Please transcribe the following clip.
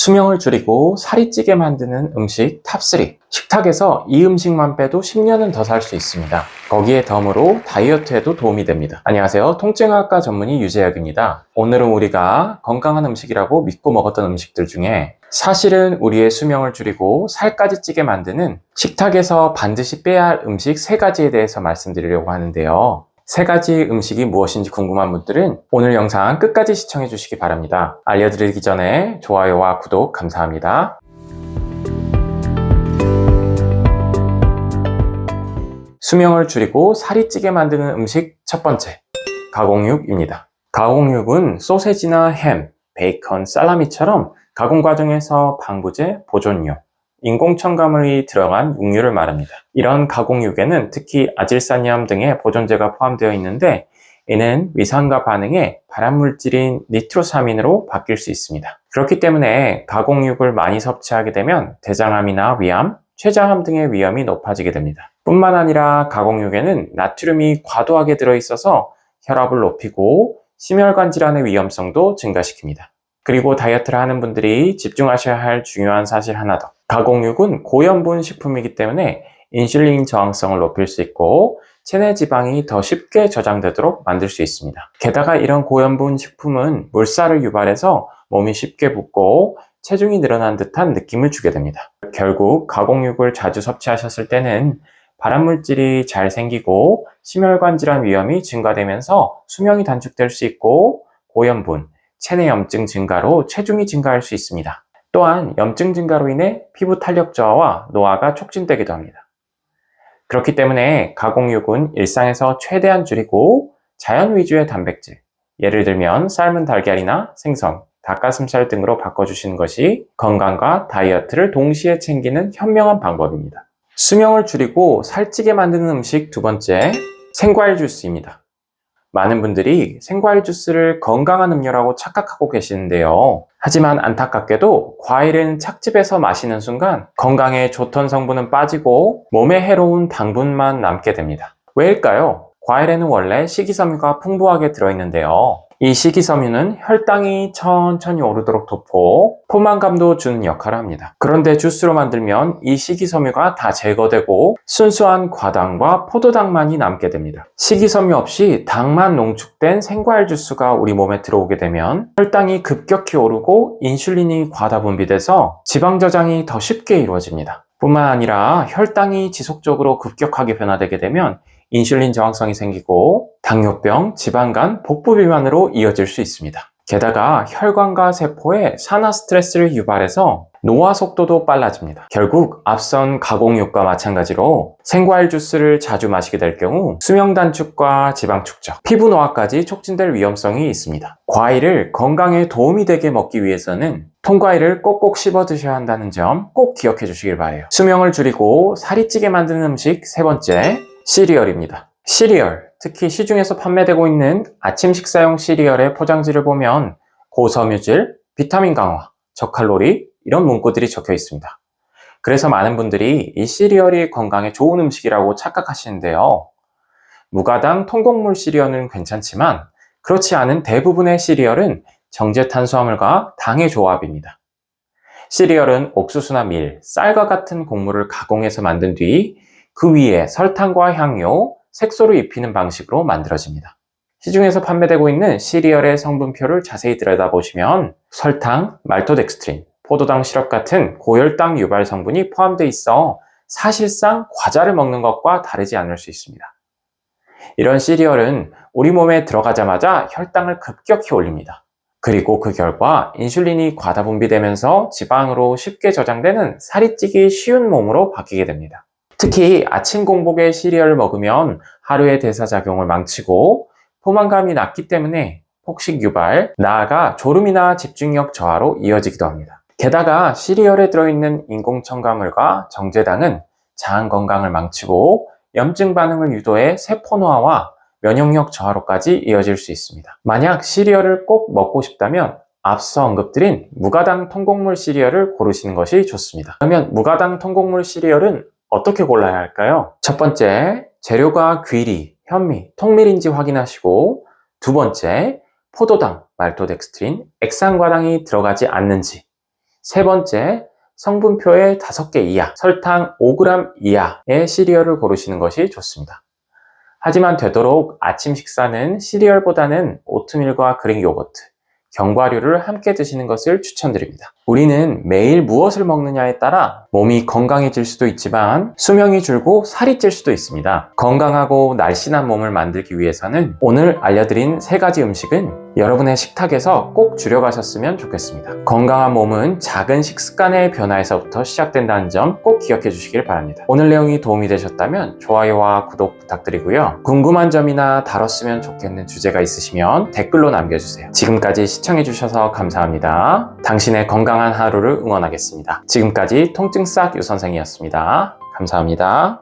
수명을 줄이고 살이 찌게 만드는 음식 탑3. 식탁에서 이 음식만 빼도 10년은 더 살 수 있습니다. 거기에 덤으로 다이어트에도 도움이 됩니다. 안녕하세요. 통증학과 전문의 유재혁입니다. 오늘은 우리가 건강한 음식이라고 믿고 먹었던 음식들 중에 사실은 우리의 수명을 줄이고 살까지 찌게 만드는 식탁에서 반드시 빼야 할 음식 세 가지에 대해서 말씀드리려고 하는데요. 세 가지 음식이 무엇인지 궁금한 분들은 오늘 영상 끝까지 시청해 주시기 바랍니다. 알려드리기 전에 좋아요와 구독 감사합니다. 수명을 줄이고 살이 찌게 만드는 음식 첫 번째, 가공육입니다. 가공육은 소세지나 햄, 베이컨, 살라미처럼 가공 과정에서 방부제, 보존료, 인공 첨가물이 들어간 육류를 말합니다. 이런 가공육에는 특히 아질산염 등의 보존제가 포함되어 있는데 이는 위산과 반응해 발암물질인 니트로사민으로 바뀔 수 있습니다. 그렇기 때문에 가공육을 많이 섭취하게 되면 대장암이나 위암, 췌장암 등의 위험이 높아지게 됩니다. 뿐만 아니라 가공육에는 나트륨이 과도하게 들어있어서 혈압을 높이고 심혈관 질환의 위험성도 증가시킵니다. 그리고 다이어트를 하는 분들이 집중하셔야 할 중요한 사실 하나 더. 가공육은 고염분 식품이기 때문에 인슐린 저항성을 높일 수 있고 체내 지방이 더 쉽게 저장되도록 만들 수 있습니다. 게다가 이런 고염분 식품은 물살을 유발해서 몸이 쉽게 붓고 체중이 늘어난 듯한 느낌을 주게 됩니다. 결국 가공육을 자주 섭취하셨을 때는 발암물질이 잘 생기고 심혈관 질환 위험이 증가되면서 수명이 단축될 수 있고 고염분, 체내 염증 증가로 체중이 증가할 수 있습니다. 또한 염증 증가로 인해 피부 탄력 저하와 노화가 촉진되기도 합니다. 그렇기 때문에 가공육은 일상에서 최대한 줄이고 자연 위주의 단백질, 예를 들면 삶은 달걀이나 생선, 닭가슴살 등으로 바꿔주시는 것이 건강과 다이어트를 동시에 챙기는 현명한 방법입니다. 수명을 줄이고 살찌게 만드는 음식 두 번째, 생과일 주스입니다. 많은 분들이 생과일 주스를 건강한 음료라고 착각하고 계시는데요. 하지만 안타깝게도 과일은 착즙해서 마시는 순간 건강에 좋던 성분은 빠지고 몸에 해로운 당분만 남게 됩니다. 왜일까요? 과일에는 원래 식이섬유가 풍부하게 들어있는데요. 이 식이섬유는 혈당이 천천히 오르도록 돕고 포만감도 주는 역할을 합니다. 그런데 주스로 만들면 이 식이섬유가 다 제거되고 순수한 과당과 포도당만이 남게 됩니다. 식이섬유 없이 당만 농축된 생과일 주스가 우리 몸에 들어오게 되면 혈당이 급격히 오르고 인슐린이 과다 분비돼서 지방 저장이 더 쉽게 이루어집니다. 뿐만 아니라 혈당이 지속적으로 급격하게 변화되게 되면 인슐린 저항성이 생기고 당뇨병, 지방간, 복부 비만으로 이어질 수 있습니다. 게다가 혈관과 세포에 산화 스트레스를 유발해서 노화 속도도 빨라집니다. 결국 앞선 가공육과 마찬가지로 생과일 주스를 자주 마시게 될 경우 수명 단축과 지방 축적, 피부 노화까지 촉진될 위험성이 있습니다. 과일을 건강에 도움이 되게 먹기 위해서는 통과일을 꼭꼭 씹어 드셔야 한다는 점 꼭 기억해 주시길 바래요. 수명을 줄이고 살이 찌게 만드는 음식 세 번째, 시리얼입니다. 시리얼, 특히 시중에서 판매되고 있는 아침 식사용 시리얼의 포장지를 보면 고섬유질, 비타민 강화, 저칼로리 이런 문구들이 적혀 있습니다. 그래서 많은 분들이 이 시리얼이 건강에 좋은 음식이라고 착각하시는데요. 무가당 통곡물 시리얼은 괜찮지만 그렇지 않은 대부분의 시리얼은 정제 탄수화물과 당의 조합입니다. 시리얼은 옥수수나 밀, 쌀과 같은 곡물을 가공해서 만든 뒤 그 위에 설탕과 향료, 색소를 입히는 방식으로 만들어집니다. 시중에서 판매되고 있는 시리얼의 성분표를 자세히 들여다보시면 설탕, 말토덱스트린, 포도당 시럽 같은 고혈당 유발 성분이 포함되어 있어 사실상 과자를 먹는 것과 다르지 않을 수 있습니다. 이런 시리얼은 우리 몸에 들어가자마자 혈당을 급격히 올립니다. 그리고 그 결과 인슐린이 과다 분비되면서 지방으로 쉽게 저장되는 살이 찌기 쉬운 몸으로 바뀌게 됩니다. 특히 아침 공복에 시리얼을 먹으면 하루의 대사작용을 망치고 포만감이 낮기 때문에 폭식 유발, 나아가 졸음이나 집중력 저하로 이어지기도 합니다. 게다가 시리얼에 들어있는 인공 첨가물과 정제당은 장 건강을 망치고 염증 반응을 유도해 세포 노화와 면역력 저하로까지 이어질 수 있습니다. 만약 시리얼을 꼭 먹고 싶다면 앞서 언급드린 무가당 통곡물 시리얼을 고르시는 것이 좋습니다. 그러면 무가당 통곡물 시리얼은 어떻게 골라야 할까요? 첫 번째, 재료가 귀리, 현미, 통밀인지 확인하시고 두 번째, 포도당, 말토덱스트린, 액상과당이 들어가지 않는지 세 번째, 성분표의 5개 이하, 설탕 5g 이하의 시리얼을 고르시는 것이 좋습니다. 하지만 되도록 아침 식사는 시리얼보다는 오트밀과 그릭 요거트, 견과류를 함께 드시는 것을 추천드립니다. 우리는 매일 무엇을 먹느냐에 따라 몸이 건강해질 수도 있지만 수명이 줄고 살이 찔 수도 있습니다. 건강하고 날씬한 몸을 만들기 위해서는 오늘 알려드린 세 가지 음식은 여러분의 식탁에서 꼭 줄여가셨으면 좋겠습니다. 건강한 몸은 작은 식습관의 변화에서부터 시작된다는 점 꼭 기억해 주시길 바랍니다. 오늘 내용이 도움이 되셨다면 좋아요와 구독 부탁드리고요. 궁금한 점이나 다뤘으면 좋겠는 주제가 있으시면 댓글로 남겨주세요. 지금까지 시청해주셔서 감사합니다. 당신의 건강한 하루를 응원하겠습니다. 지금까지 통증 싹 유선생이었습니다. 감사합니다.